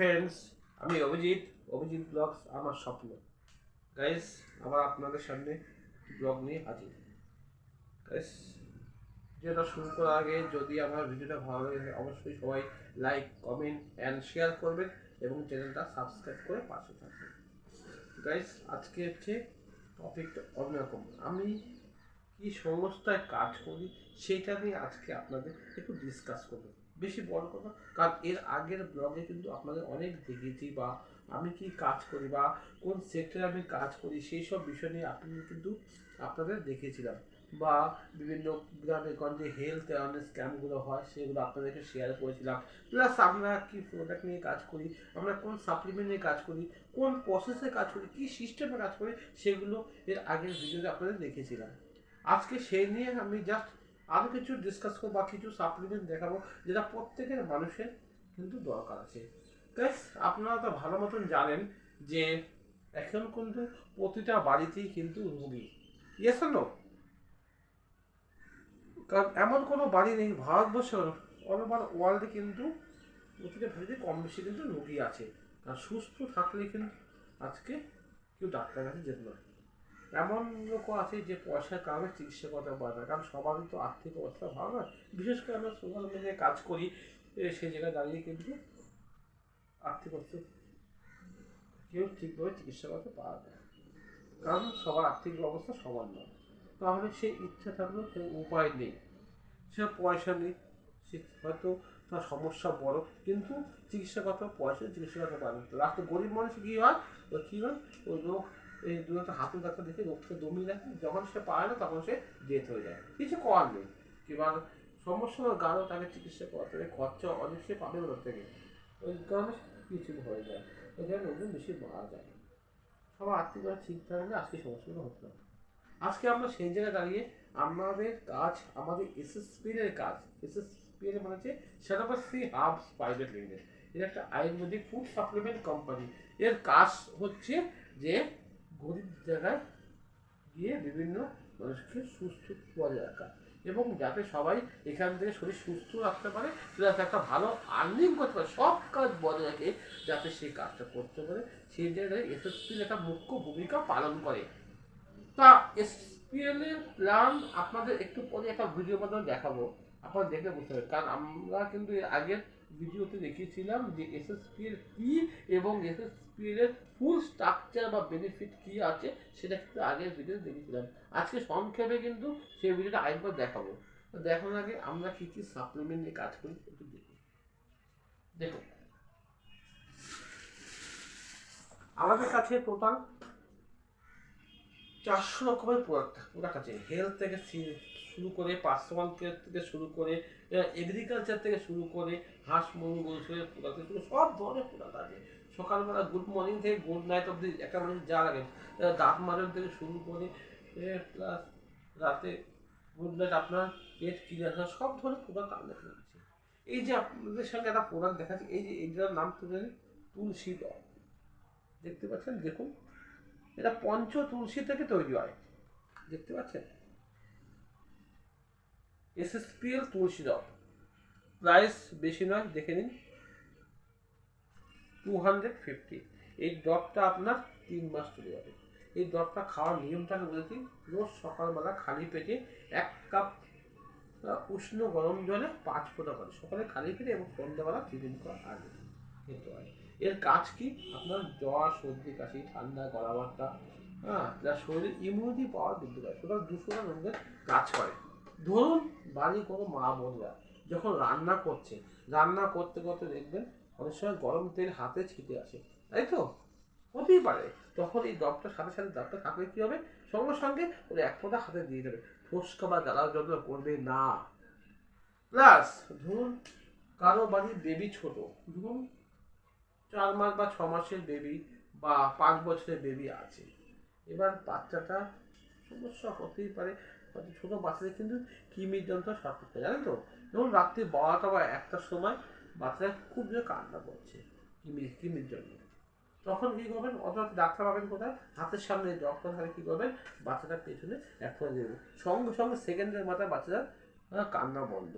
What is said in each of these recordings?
Friends আমি Abhijit. Abhijit blogs আমার স্বপ্ন। গাইস আবার আপনাদের সামনে ব্লগ নিয়ে হাজির। গাইস যেটা শুরু করার আগে যদি আমার ভিডিওটা ভালো লাগে, অবশ্যই সবাই লাইক কমেন্ট অ্যান্ড শেয়ার করবেন এবং চ্যানেলটা সাবস্ক্রাইব করে পাশে থাকবেন। গাইস আজকে হচ্ছে টপিকটা অন্যরকম আমি কি সংস্থায় কাজ করি, সেটা নিয়ে আজকে আপনাদের একটু ডিসকাস করব। বেশি বড় কথা। কারণ এর আগের ব্লগে কিন্তু আপনাদের অনেক দেখেছি বা আমি কি কাজ করি বা কোন সেক্টরে আমি কাজ করি সেই সব বিষয় নিয়ে আপনি কিন্তু আপনাদের দেখিয়েছিলাম বা বিভিন্ন গ্রামে গঞ্জে হেলথ অ্যাওয়ারনেস ক্যাম্পগুলো হয়, সেগুলো আপনাদেরকে শেয়ার করেছিলাম। প্লাস আমরা কি প্রোডাক্ট নিয়ে কাজ করি, আমরা কোন সাপ্লিমেন্ট নিয়ে কাজ করি, কোন প্রসেসে কাজ করি, কী সিস্টেমে কাজ করি, সেগুলো এর আগের ভিডিওতে আপনাদের দেখেছিলাম। আজকে সেই নিয়ে আমি জাস্ট আরও কিছু ডিসকাস করব বা কিছু সাপ্লিমেন্ট দেখাবো, যেটা প্রত্যেকের মানুষের কিন্তু দরকার আছে। আপনারা তো ভালো মতন জানেন যে এখন কিন্তু প্রতিটা বাড়িতেই কিন্তু রুগী। ইয়েস কারণ এমন কোনো বাড়ি নেই, ভারতবর্ষের অল ওভার ওয়ার্ল্ডে কিন্তু প্রতিটা বাড়িতে কম বেশি কিন্তু রুগী আছে। আর সুস্থ থাকলে কিন্তু আজকে কেউ ডাক্তার কাছে যেতে পারে এমন লোকও আছে যে পয়সার কারণে চিকিৎসা করতে পারে না। কারণ সবারই তো আর্থিক অবস্থা ভালো না। বিশেষ করে আমরা সোশ্যাল মিডিয়ায় কাজ করি সেই জায়গায় দাঁড়িয়ে কিন্তু আর্থিক অবস্থা কেউ ঠিকভাবে চিকিৎসা করতে পারে না। কারণ সবার আর্থিক অবস্থা সমান নয়। তাহলে সে ইচ্ছা থাকলেও সে উপায় নেই। সে পয়সা নেই, সে হয়তো তার সমস্যা বড়, কিন্তু চিকিৎসা করতে পয়সা চিকিৎসা করতে পারে না লাস্টে গরিব মানুষ কী হয়? ও কী হয়? ওই লোক এই দু একটা হাতে ডাক্তার দেখে রোগকে দমিয়ে রাখে, যখন সে পারে না তখন সে ডেথ হয়ে যায়। কিছু করার নেই। এবার সমস্যা গাঢ় তাকে চিকিৎসা করতে হবে খরচা অনেক সে পাবে ওর থেকে। ওই কারণে কিছু হয়ে যায়। ওই কারণে ওজন বেশি মারা যায়। সবার আর্থিকভাবে ঠিক থাকলে আজকে সমস্যাগুলো হতো না আজকে আমরা সেই জায়গায় দাঁড়িয়ে আমাদের কাজ, আমাদের এসএসপি এর কাজ এসএসপি এর মানে হচ্ছে সেরাপাসি হাবস প্রাইভেট লিমিটেড এটা একটা আয়ুর্বেদিক ফুড সাপ্লিমেন্ট কোম্পানি এর কাজ হচ্ছে যে গরিব জায়গায় গিয়ে বিভিন্ন মানুষকে সুস্থ বজায় রাখা। এবং যাতে সবাই এখান থেকে শরীর সুস্থ রাখতে পারে, যাতে একটা ভালো আর্নিং করতে পারে, সব কাজ বজায় রাখে যাতে সেই কাজটা করতে পারে। সেই জায়গায় এসএসপির একটা মুখ্য ভূমিকা পালন করে। তা এসপিএল এর প্ল্যান আপনাদের একটু পরে একটা ভিডিও মাধ্যমে দেখাবো। আপনারা দেখলে বুঝতে পারবেন। কারণ আমরা কিন্তু এর আগের ভিডিওতে দেখিয়েছিলাম যে এসএসপি এর কি এবং এসএসপি এর ফুল স্ট্রাকচার বা বেনিফিট কি আছে, সেটা কিন্তু আগের ভিডিওতে দেখিয়েছিলাম। আজকে সংক্ষেপে কিন্তু সেই ভিডিওটা আরেকবার দেখাবো। তো দেখানোর আগে আমরা কি কি সাপ্লিমেন্ট নিয়ে কাজ করি একটু দেখি। দেখুন। আমাদের কাছে টোটাল চারশো রকমের প্রোডাক্ট প্রোডাক্ট আছে হেলথ থেকে শুরু করে পার্সোনাল কেয়ার থেকে শুরু করে এগ্রিকালচার থেকে শুরু করে, হাঁস, মুরগি গোসের প্রোডাক্ট থেকে শুরু সব ধরনের প্রোডাক্ট আছে। সকালবেলা গুড মর্নিং থেকে গুড নাইট অব্দি একটা মানুষ যা লাগে দাঁত মাজন থেকে শুরু করে প্লাস রাতে গুড নাইট আপনার পেট কিনে আসা সব ধরনের প্রোডাক্ট আমাদের এখানে আছে। এই যে আপনাদের সঙ্গে একটা প্রোডাক্ট দেখাচ্ছি, এই যে এইটার নাম তো জানি তুলসী দেখতে পাচ্ছেন? দেখুন। এটা পঞ্চ তুলসী থেকে তৈরি হয়। দেখতে পাচ্ছেন? এসএসপিএল তুলসী ডব প্রাইস বেশি নয়, দেখে নিন। টু হান্ড্রেড ফিফটি এই ডবটা আপনার তিন মাস চলে যাবে। এই ডবটা খাওয়ার নিয়মটাকে বলেছি রোজ সকালবেলা খালি পেটে এক কাপ উষ্ণ গরম জলে পাঁচ ফোঁটা করে। সকালে খালি পেটে এবং সন্ধ্যাবেলা টিফিন করার আগে। খেতে হয়। এর কাজ কি? আপনার জ্বর, সর্দি, কাশি, ঠান্ডা গলা বাট্টা হ্যাঁ যার শরীরের ইমিউনিটি পাওয়ার বৃদ্ধি পায় টোটাল দুশো রঙের কাজ করে। ধরুন, বাড়ির কোনো মা বোনরা যখন রান্না করছে, রান্না করতে করতে দেখবেন অনেক সময় গরম তেল হাতে ছিটে আসে, তাই তো? হতেই পারে। তখন এই ডবটার সাথে সাথে ডবটা থাকলে কি হবে? সঙ্গে সঙ্গে ওর এক ফোঁটা হাতে দিয়ে দেবে। ফোসকা বা জ্বালার জন্য করবে না। প্লাস ধরুন, কারও বাড়ির বেবি ছোট, ধরুন চার মাস বা ছ মাসের বেবি বা পাঁচ বছরের বেবি আছে। এবার বাচ্চাটা সমস্যা হতেই পারে, হয়তো ছোটো বাচ্চাদের কিন্তু কিমির যন্ত্র করতে জানেন তো? ধরুন রাত্রি বারোটা বা একটার সময় বাচ্চারা খুব যে কান্না করছে কিমি কিমির জন্য। তখন কী করবেন? অত ডাক্তার পাবেন কোথায়? হাতের সামনে ডক্টর থাকে কী করবেন? বাচ্চাটার পেছনে এক দেবেন। সঙ্গে সঙ্গে সেকেন্ডের মাথায় বাচ্চাটার কান্না বন্ধ।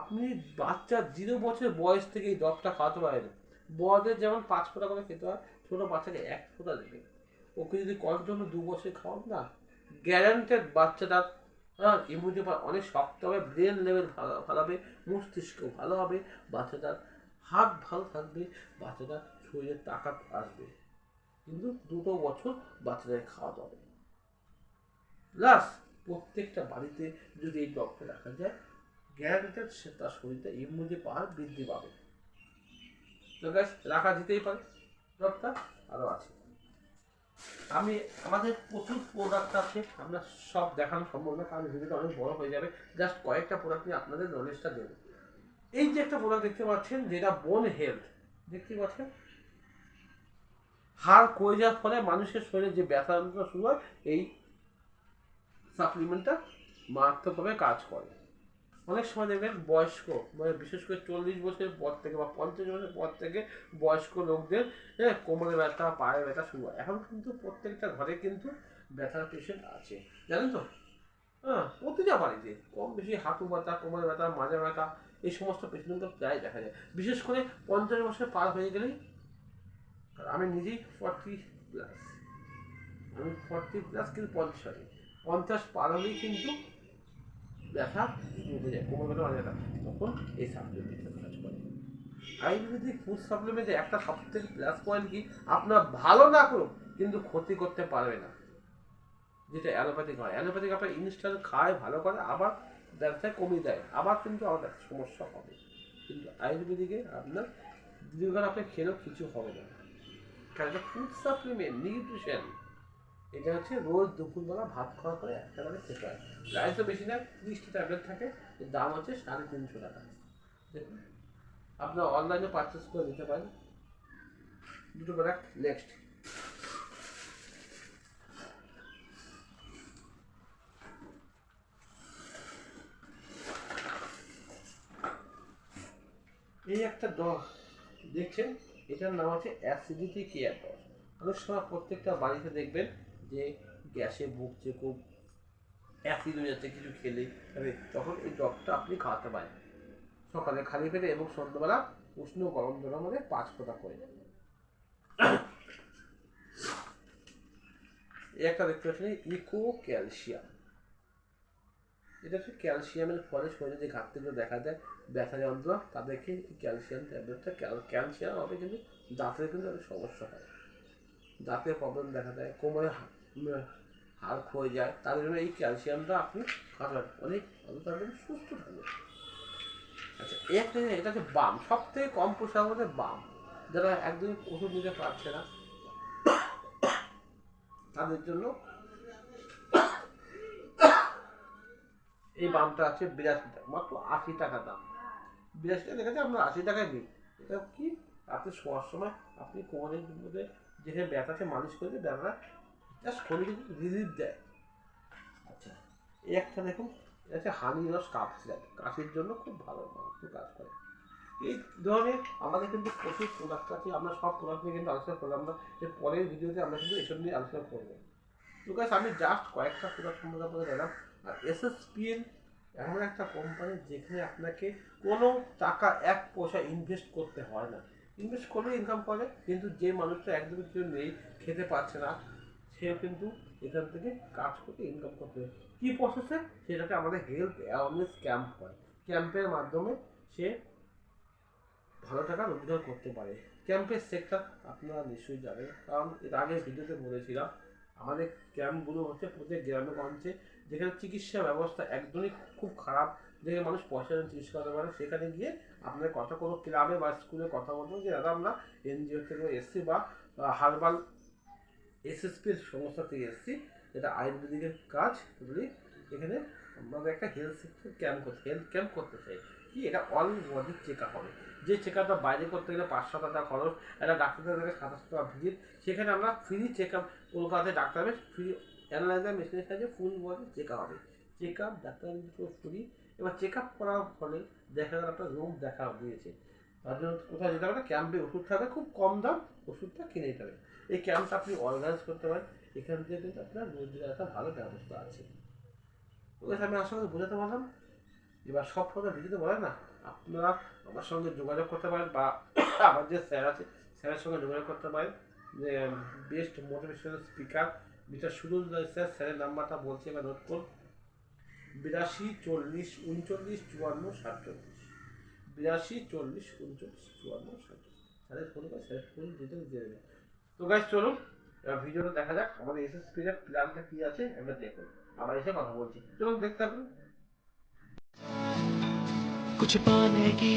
আপনি বাচ্চা জিরো বছর বয়স থেকে এই ড্রপটা খাওয়াতে পারেন। বড়দের যেমন পাঁচ ফোঁটা করে খেতে হয়, ছোটো বাচ্চাকে এক ফোঁটা দেবে। ওকে যদি কন্টিনিউ দু বছর খাওয়ান না গ্যারান্টেড বাচ্চাটার হ্যাঁ ইমিউনিটি পাওয়ার অনেক শক্ত হবে ব্রেন লেভেল ভালো ভালো হবে, মস্তিষ্ক ভালো হবে, বাচ্চাটার হাত ভালো থাকবে, বাচ্চাটার শরীরে তাকাত আসবে। কিন্তু দুটো বছর বাচ্চাদের খাওয়াতে হবে। প্লাস প্রত্যেকটা বাড়িতে যদি এই ডগটা রাখা যায় গ্যারান্টেড সে তার শরীরে ইমিউনিটি পাওয়ার বৃদ্ধি পাবে। তো গ্যাস রাখা যেতেই পারে। ডগটা আরও আছে। আমি, আমাদের প্রচুর প্রোডাক্ট আছে, আমরা সব দেখানো সম্ভব না, কারণ ভিডিওটা অনেক বড় হয়ে যাবে। জাস্ট কয়েকটা প্রোডাক্ট নিয়ে আপনাদের নলেজটা দেবো। এই যে একটা প্রোডাক্ট দেখতে পাচ্ছেন, যেটা বোন হেলথ দেখতে পাচ্ছেন? হাড় কয়ে যাওয়ার ফলে মানুষের শরীরে যে ব্যথা শুরু হয়, এই সাপ্লিমেন্টটা মারাত্মকভাবে কাজ করে। অনেক সময় দেখবেন বয়স্ক মানে বিশেষ করে চল্লিশ বছরের পর থেকে বা পঞ্চাশ বছরের পর থেকে বয়স্ক লোকদের হ্যাঁ কোমরে ব্যথা, পায়ে ব্যথা শুরু হয়। এখন কিন্তু প্রত্যেকটা ঘরে কিন্তু ব্যথার পেশেন্ট আছে। জানেন তো? হ্যাঁ প্রতিটা বাড়িতে কম বেশি হাঁটু ব্যথা, কোমরে ব্যথা মাজা ব্যথা, এই সমস্ত পেশেন্ট পেশেন্টগুলো প্রায় দেখা যায়। বিশেষ করে পঞ্চাশ বছর পার হয়ে গেলেই আমি নিজেই ফর্টি প্লাস আমি ফর্টি প্লাস কিন্তু পঞ্চাশ পঞ্চাশ পার হলেই কিন্তু ব্যথা উঠে যায় কোমর ব্যথা ব্যথা তখন এই সাপ্লিমেন্টটা কাজ করে। আয়ুর্বেদিক ফুড সাপ্লিমেন্টে একটা সবথেকে প্লাস পয়েন্ট কি, আপনার ভালো না করুক, কিন্তু ক্ষতি করতে পারবে না। যেটা অ্যালোপ্যাথিক হয়। অ্যালোপ্যাথিক আপনার ইনস্ট্যান্ট খায়, ভালো করে, আবার ব্যবসায় কমিয়ে দেয়। আবার কিন্তু আবার সমস্যা হবে। কিন্তু আয়ুর্বেদিকে আপনার দীর্ঘকাল আপনি খেলেও কিছু হবে না। কারণ ফুড সাপ্লিমেন্ট নিউট্রিশন এটা হচ্ছে রোজ দুপুরবেলা ভাত খাওয়ার পরে একটা করে খেতে হয়। প্রাইসও বেশি না, তিরিশটা ট্যাবলেট থাকে দাম হচ্ছে সাড়ে তিনশো টাকা। আপনার অনলাইনে পারচেস করে নিতে পারেন। দুটো প্রোডাক্ট নেক্সট এই একটা ডস দেখছেন? এটার নাম আছে অ্যাসিডিটি কেয়ার ডস অনেক সময় প্রত্যেকটা বাড়িতে দেখবেন। যে গ্যাসে ভুগছে, খুব অ্যাসিড হয়ে যাচ্ছে, কিছু খেলে। তখন এই ডগটা আপনি খাওয়াতে পারেন। সকালে খালি পেটে এবং সন্ধ্যাবেলা উষ্ণ গরম জলের মধ্যে পাঁচ ফোঁটা করে। একটা দেখতে পাচ্ছেন ইকো ক্যালসিয়াম এটা হচ্ছে ক্যালসিয়ামের ফলে শরীরে যে ঘাটতিগুলো দেখা দেয়, ব্যথা যন্ত্রণা তাদেরকে ক্যালসিয়াম ট্যাবলেটটা ক্যালসিয়াম হবে কিন্তু দাঁতের কিন্তু সমস্যা হয়। দাঁতের প্রবলেম দেখা দেয়, কোমরে হাড় ক্ষয়ে যায় তাদের জন্য এই ক্যালসিয়ামটা আপনি খাবেন অনেক ভালো থাকবেন, সুস্থ থাকবেন। আচ্ছা একটা এটা হচ্ছে বাম সব থেকে কম পোশাক মধ্যে বাম। যারা একদমই ওষুধ নিতে পারছে না, তাদের জন্য এই বামটা আছে বিরাশি টাকা, মাত্র আশি টাকা দাম। বিরাশি টাকা দেখেছে আমরা আশি টাকায় দিই। এটা কি? আপনি শোয়ার সময় আপনি কোমরের মধ্যে যেখানে ব্যথা আছে, মালিশ করে ব্যথাটা জাস্ট শরীরে রিলিফ দেয় আচ্ছা এই একটা দেখুন হচ্ছে হানি রস কাপ সিরাপ কাশির জন্য খুব ভালো কাজ করে। এই ধরনের আমাদের কিন্তু প্রচুর প্রোডাক্ট আছে, আমরা সব প্রোডাক্ট নিয়ে কিন্তু আলোচনা করলাম না এর পরের ভিডিওতে আমরা কিন্তু এসব নিয়ে আলোচনা করব। গাছ আমি জাস্ট কয়েকটা প্রোডাক্ট সম্বন্ধে আপনাদের জানাম আর এসএসপিএন এমন একটা কোম্পানি যেখানে আপনাকে কোনো টাকা, এক পয়সা ইনভেস্ট করতে হয় না। ইনভেস্ট করলে ইনকাম করে কিন্তু যে মানুষটা একদমই কিছু নেই, খেতে পারছে না সে কিন্তু এখান থেকে কাজ করতে ইনকাম করতে হবে কী প্রসেসে সেটাকে আমাদের হেলথ অ্যাওয়ারনেস ক্যাম্প হয় ক্যাম্পের মাধ্যমে সে ভালো টাকা রোজগার করতে পারে। ক্যাম্পের সেক্টর আপনারা নিশ্চয়ই জানেন। কারণ এর আগের ভিডিওতে বলেছিলাম, আমাদের ক্যাম্পগুলো হচ্ছে প্রত্যেক গ্রামে গঞ্জে যেখানে চিকিৎসা ব্যবস্থা একদমই খুব খারাপ। যেখানে মানুষ পয়সা চিকিৎসা করতে পারে সেখানে গিয়ে আপনার কথা কোনো ক্লাবে বা স্কুলে কথা বলব যে, দাদা, আমরা এনজিও থেকে এসছি বা হারবাল এসএসপির সংস্থা থেকে এসেছি, যেটা আয়ুর্বেদিকের কাজ বলি এখানে আমাদের একটা হেলথ সেক্টর ক্যাম্প করতে হেলথ ক্যাম্প করতে চাই। কি? এটা অল বডি চেক আপ হবে। যে চেক আপটা বাইরে করতে গেলে পাঁচশো টাকা খরচ, একটা ডাক্তারের থেকে সাতাশশো টাকা ভিজিট সেখানে আমরা ফ্রি চেক আপ কলকাতায় ডাক্তার হবে ফ্রি অ্যানালাইজার মেশিনের সাহায্যে ফুল বডি চেক আপ হবে। চেক আপ ডাক্তার ফ্রি এবার চেক আপ করার ফলে দেখা গেল একটা রোগ দেখা দিয়েছে। তার জন্য কোথাও যেতে হবে ক্যাম্পে ওষুধ থাকবে খুব কম দাম ওষুধটা কিনে নিতে হবে। এই ক্যাম্পটা আপনি অর্গানাইজ করতে পারেন। এখান থেকে কিন্তু আপনার রোজগার একটা ভালো ব্যবস্থা আছে। আমি করি বোঝাতে পারলাম। এবার সব কথা ভিডিওতে বলে না। আপনারা আমার সঙ্গে যোগাযোগ করতে পারেন বা আমার যে স্যার আছে স্যারের সঙ্গে যোগাযোগ করতে পারেন। যে বেস্ট মোটিভেশনাল স্পিকার যেটা শুরু স্যার স্যারের নাম্বারটা বলছি এবার নোট করুন। বিরাশি চল্লিশ উনচল্লিশ চুয়ান্ন সাতচল্লিশ। বিরাশি চল্লিশ উনচল্লিশ চুয়ান্ন সাতচল্লিশ। স্যারের ফোন করে স্যারের ফোন ডিটেলস দিয়ে দেবেন। তো গাইজ চলুন এবার ভিডিওটা দেখা যাক আমাদের এসএসপির প্ল্যানটা কি আছে আমরা দেখুন আবার এসে কথা বলছি চলুন দেখতে থাকুন कुछ पाने की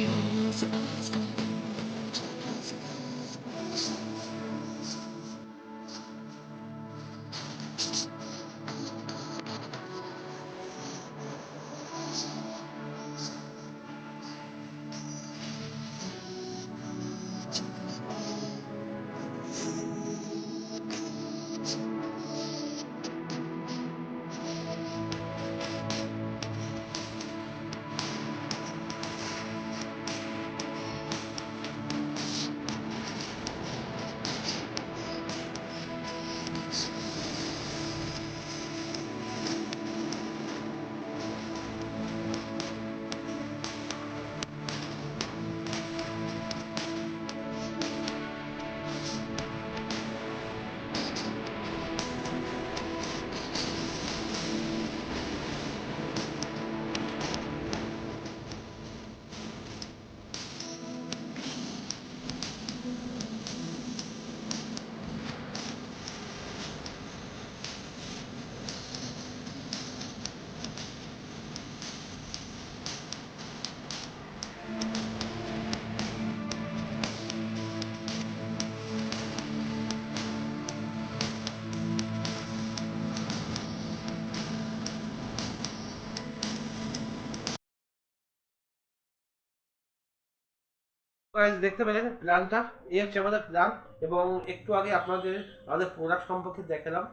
দেখতে পেলেন প্ল্যানটা এই হচ্ছে আমাদের প্ল্যান এবং একটু আগে আপনাদের, আমাদের প্রোডাক্ট সম্পর্কে দেখালাম।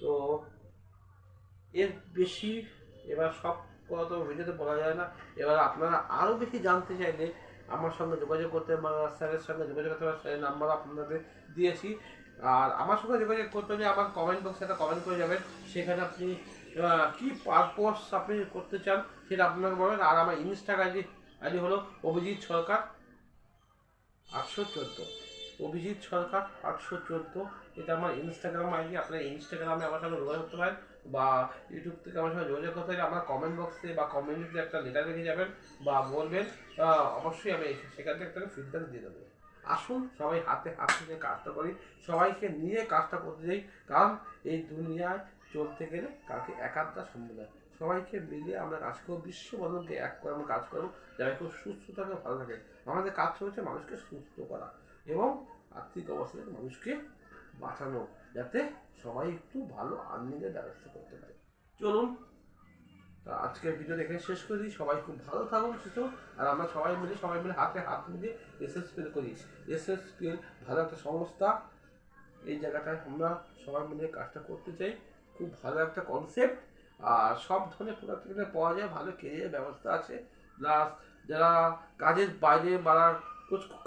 তো এর বেশি এবার সব কথা তো ভিডিওতে বলা যায় না। এবার আপনারা আরও বেশি জানতে চাইলে আমার সঙ্গে যোগাযোগ করতে বা স্যারের সঙ্গে যোগাযোগ করতে পারেন, স্যারের নাম্বার আপনাদের দিয়েছি। আর আমার সঙ্গে যোগাযোগ করতে হলে আমার কমেন্ট বক্সে একটা কমেন্ট করে যাবেন। সেখানে আপনি কি পারপোজ আপনি করতে চান সেটা আপনাকে বলবেন আর আমার ইনস্টাগ্রাম আইডি হলো অভিজিৎ সরকার। আটশো চোদ্দ। অভিজিৎ সরকার, আটশো চোদ্দ। এটা আমার ইনস্টাগ্রাম আইডি, আপনার ইনস্টাগ্রামে আমার সঙ্গে যোগাযোগ করতে পারেন বা ইউটিউব থেকে আমার সঙ্গে যোগাযোগ করতে পারেন আমার কমেন্ট বক্সে বা কমেন্টে একটা লেটার রেখে যাবেন বা বলবেন অবশ্যই আমি সেখান থেকে একটা ফিডব্যাক দিয়ে দেবো। আসুন, সবাই হাতে হাত নিয়ে কাজটা করি, সবাইকে নিয়ে কাজটা করতে যাই, কারণ এই দুনিয়ায় চলতে গেলে কাউকে একাত্তা সম্ভব সবাইকে মিলিয়ে আমরা কাজ করব বিশ্ব বন্ধনকে এক করে আমরা কাজ করব, যারা খুব সুস্থ থাকে, ভালো থাকে। আমাদের কাজ হচ্ছে মানুষকে সুস্থ করা এবং আর্থিক অবস্থা থেকে মানুষকে বাঁচানো, যাতে সবাই একটু ভালো আর্নিংয়ের ব্যবস্থা করতে পারে। চলুন, তা আজকের ভিডিও দেখে শেষ করে দিই। সবাই খুব ভালো থাকুন, সুস্থ আর আমরা সবাই মিলে সবাই মিলে হাতে হাত মিলিয়ে এসএসপিএল করি। এসএসপিএল ভালো একটা সংস্থা। এই জায়গাটায় আমরা সবাই মিলে কাজটা করতে চাই। খুব ভালো একটা কনসেপ্ট আর সব ধরনের প্রোডাক্ট এখানে পাওয়া যায়, ভালো কেরিয়ার ব্যবস্থা আছে। প্লাস যারা কাজের বাইরে বা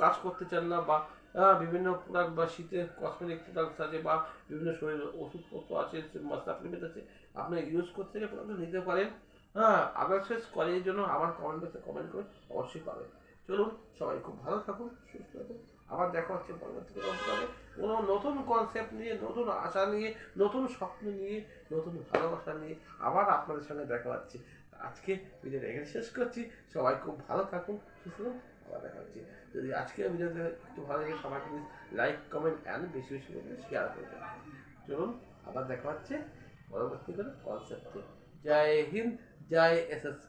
কাজ করতে চান না বা বিভিন্ন প্রোডাক্ট বা শীতের কসমেটিক প্রোডাক্টস আছে বা বিভিন্ন শরীরের ওষুধপত্র আছে সাপ্লিমেন্ট আছে আপনি ইউজ করতে গেলে প্রোডাক্ট নিতে পারেন। হ্যাঁ আদার্স কলেজের জন্য আমার কমেন্ট বক্সে কমেন্ট করে অবশ্যই পাবেন। চলুন, সবাই খুব ভালো থাকুন, সুস্থ থাকুন। আবার দেখা হচ্ছে পরবর্তী অবস্থানে কোনো নতুন কনসেপ্ট নিয়ে, নতুন আশা নিয়ে, নতুন স্বপ্ন নিয়ে, নতুন ভালোবাসা নিয়ে আবার আপনাদের সঙ্গে দেখা হচ্ছে। আজকে ভিডিওটা এখানে শেষ করছি। সবাই খুব ভালো থাকুন, সুস্থ আবার দেখা হচ্ছে। যদি আজকের ভিডিওতে একটু ভালো লাগে সবাই প্লিজ লাইক কমেন্ট অ্যান্ড বেশি বেশি করে শেয়ার করবেন চলুন, আবার দেখা হচ্ছে পরবর্তী কোনো কনসেপ্টে জয় হিন্দ, জয় এস এস